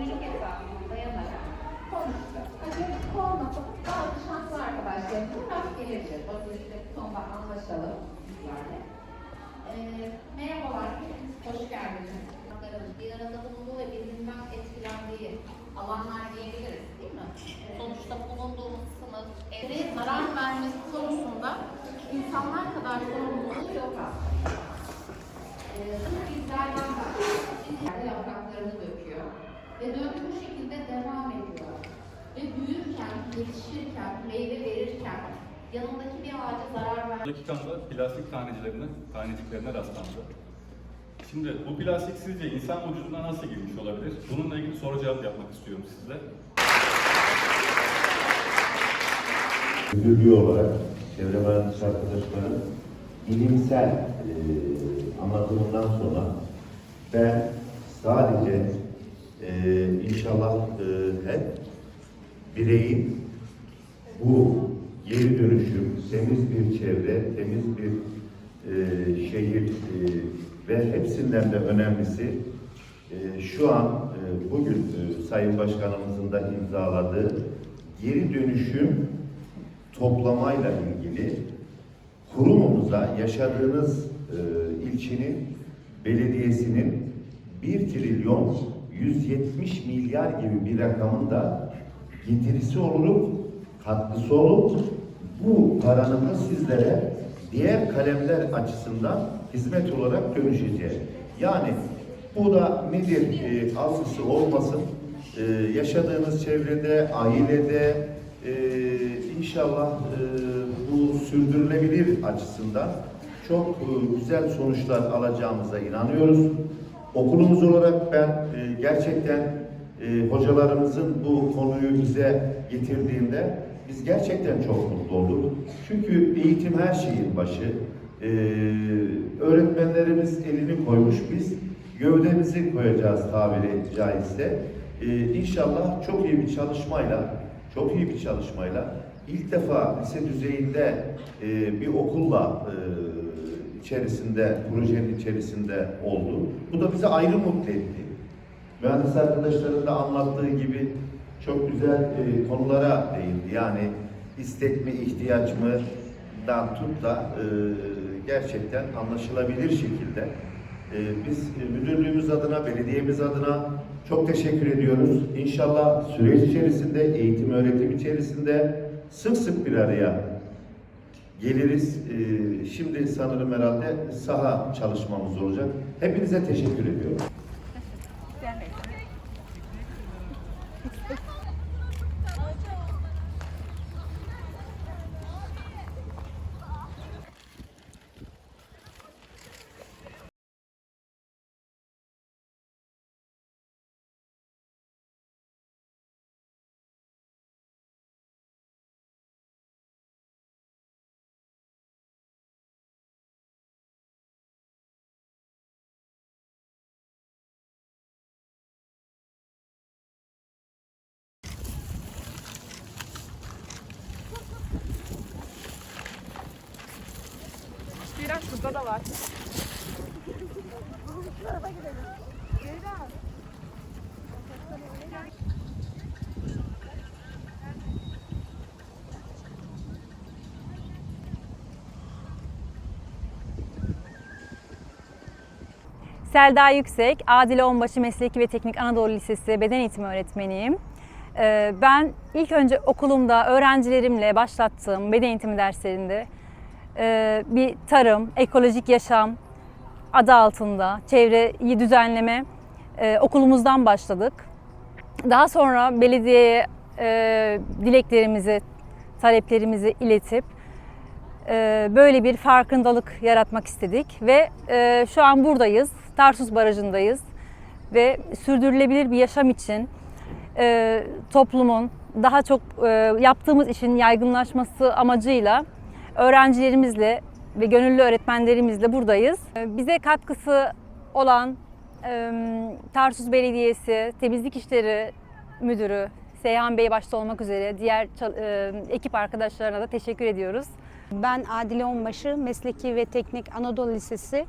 günlük hesabına dayanarak konuştuk. Hadi olmasa bazı şanslı arkadaşlarımızın rast geleceğiz. Vaziyette sonunda anlaşalım. Yani. Ee, merhabalar, hoş geldiniz. Bir arada bulunduğu ve birbirinden etkilendiği alanlar diyebiliriz değil mi? Sonuçta bulunduğumuz sınıf, evre zarar vermesi konusunda insanlar kadar sorumluluğu yok aslında. Ee, bizlerden. Yerde yapraklarını döküyor. Ve döngü bu şekilde devam ediyor. Ve büyürken, yetişirken, meyve verirken yanındaki bir ağaca zarar ver. Buradaki kanda plastik taneciklerine, taneciklerine rastlandı. Şimdi bu plastik sizce insan vücuduna nasıl girmiş olabilir? Bununla ilgili soru cevap yapmak istiyorum sizle. müdürlüğü olarak çevre mühendisi arkadaşların bilimsel e, anlatımından sonra ben sadece e, inşallah e, hep bireyin bu geri dönüşüm, temiz bir çevre, temiz bir e, şehir e, ve hepsinden de önemlisi e, şu an e, bugün e, Sayın Başkanımızın da imzaladığı geri dönüşüm toplamayla ilgili kurumumuza yaşadığınız e, ilçenin belediyesinin 1 trilyon 170 milyar gibi bir rakamın da getirisi olup katkısı olup bu paranın sizlere diğer kalemler açısından hizmet olarak dönüşeceği. Yani bu da nedir e, algısı olmasın. E, yaşadığınız çevrede, ailede e, inşallah e, bu sürdürülebilir açısından çok e, güzel sonuçlar alacağımıza inanıyoruz. Okulumuz olarak ben e, gerçekten e, hocalarımızın bu konuyu bize getirdiğinde biz gerçekten çok mutlu olduk. Çünkü eğitim her şeyin başı. E, öğretmenlerimiz elini koymuş biz gövdemizi koyacağız tabiri caizse. E, inşallah çok iyi bir çalışmayla, çok iyi bir çalışmayla ilk defa lise düzeyinde e, bir okulla e, içerisinde, projenin içerisinde oldu. Bu da bizi ayrı mutlu etti. Mühendis arkadaşların da anlattığı gibi çok güzel e, konulara değindi. Yani istek mi, ihtiyaç mı dan tut da e, gerçekten anlaşılabilir şekilde e, biz e, müdürlüğümüz adına, belediyemiz adına çok teşekkür ediyoruz. İnşallah süreç içerisinde, eğitim öğretim içerisinde sık sık bir araya geliriz. E, şimdi sanırım herhalde saha çalışmamız olacak. Hepinize teşekkür ediyorum. Biraz burada da var. Selda Yüksek, Adile Onbaşı Mesleki ve Teknik Anadolu Lisesi beden eğitimi öğretmeniyim. Ee, Ben ilk önce okulumda öğrencilerimle başlattığım beden eğitimi derslerinde bir tarım, ekolojik yaşam adı altında çevreyi düzenleme e, okulumuzdan başladık. Daha sonra belediyeye e, dileklerimizi, taleplerimizi iletip e, böyle bir farkındalık yaratmak istedik ve şu an buradayız. Tarsus Barajı'ndayız ve sürdürülebilir bir yaşam için toplumun daha çok yaptığımız işin yaygınlaşması amacıyla öğrencilerimizle ve gönüllü öğretmenlerimizle buradayız. E, Bize katkısı olan e, Tarsus Belediyesi Temizlik İşleri Müdürü Seyhan Bey başta olmak üzere diğer e, ekip arkadaşlarına da teşekkür ediyoruz. Ben Adile Onbaşı, Mesleki ve Teknik Anadolu Lisesi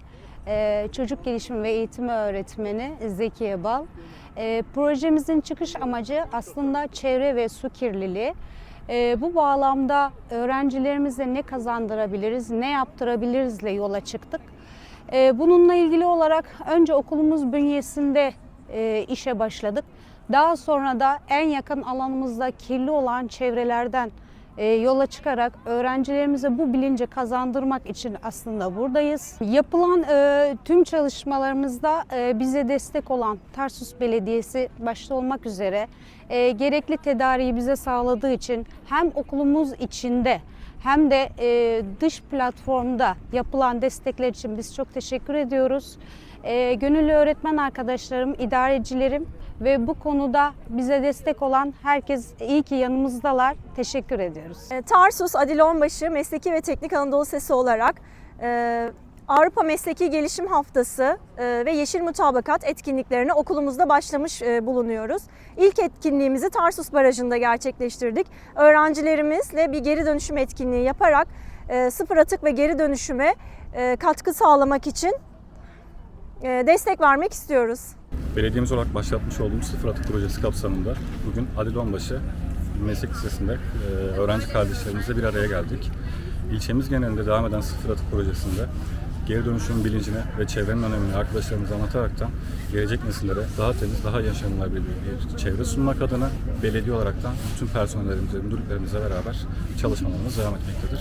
e, çocuk gelişimi ve eğitimi öğretmeni Zekiye Bal. Projemizin çıkış amacı aslında çevre ve su kirliliği. E, bu bağlamda öğrencilerimize ne kazandırabiliriz, ne yaptırabilirizle yola çıktık. E, bununla ilgili olarak önce okulumuz bünyesinde e, işe başladık. Daha sonra da en yakın alanımızda kirli olan çevrelerden yola çıkarak öğrencilerimize bu bilinci kazandırmak için aslında buradayız. Yapılan e, tüm çalışmalarımızda e, bize destek olan Tarsus Belediyesi başta olmak üzere e, gerekli tedariği bize sağladığı için hem okulumuz içinde hem de dış platformda yapılan destekler için biz çok teşekkür ediyoruz. E, gönüllü öğretmen arkadaşlarım, idarecilerim ve bu konuda bize destek olan herkes iyi ki yanımızdalar. Teşekkür ediyoruz. E, Tarsus Adil Onbaşı Mesleki ve Teknik Anadolu Sesi olarak e, Avrupa Mesleki Gelişim Haftası e, ve Yeşil Mutabakat etkinliklerine okulumuzda başlamış e, bulunuyoruz. İlk etkinliğimizi Tarsus Barajı'nda gerçekleştirdik. Öğrencilerimizle bir geri dönüşüm etkinliği yaparak e, sıfır atık ve geri dönüşüme katkı sağlamak için destek vermek istiyoruz. Belediyemiz olarak başlatmış olduğumuz sıfır atık projesi kapsamında bugün Adil Onbaşı Meslek Lisesi'nde e, öğrenci kardeşlerimizle bir araya geldik. İlçemiz genelinde devam eden sıfır atık projesinde geri dönüşüm bilincini ve çevrenin önemini arkadaşlarımıza anlataraktan gelecek nesillere daha temiz, daha yaşanılabilir bir çevre sunmak adına belediye olaraktan bütün personellerimize, müdürlüklerimize beraber çalışmalarımız devam etmektedir.